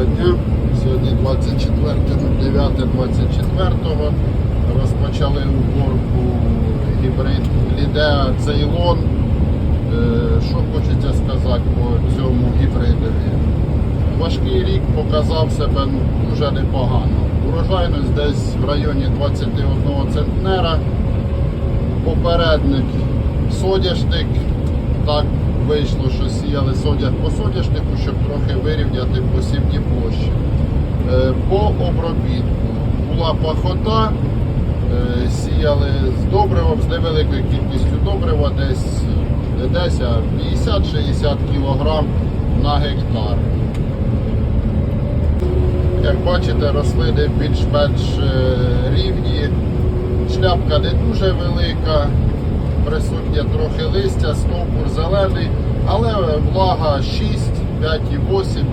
Доброго дня. Сьогодні 24.09.24 розпочали уборку гібрид Лідеа Цейлон. Е, Що хочеться сказати по цьому гібридові? Важкий рік показав себе ну, дуже непогано. Урожайність десь в районі 21 центнера. Попередник соняшник. Так вийшло, що сіяли соняк по соняшнику, щоб трохи вирівняти посівні площі. Е, По обробітку була пахота, е, сіяли з добривом, з невеликою кількістю добрива, десь не десь, а 50-60 кг на гектар. Як бачите, рослини більш-менш е, рівні, шляпка не дуже велика, присутнє трохи листя, стовбур зелений, але влага 6, 5,8,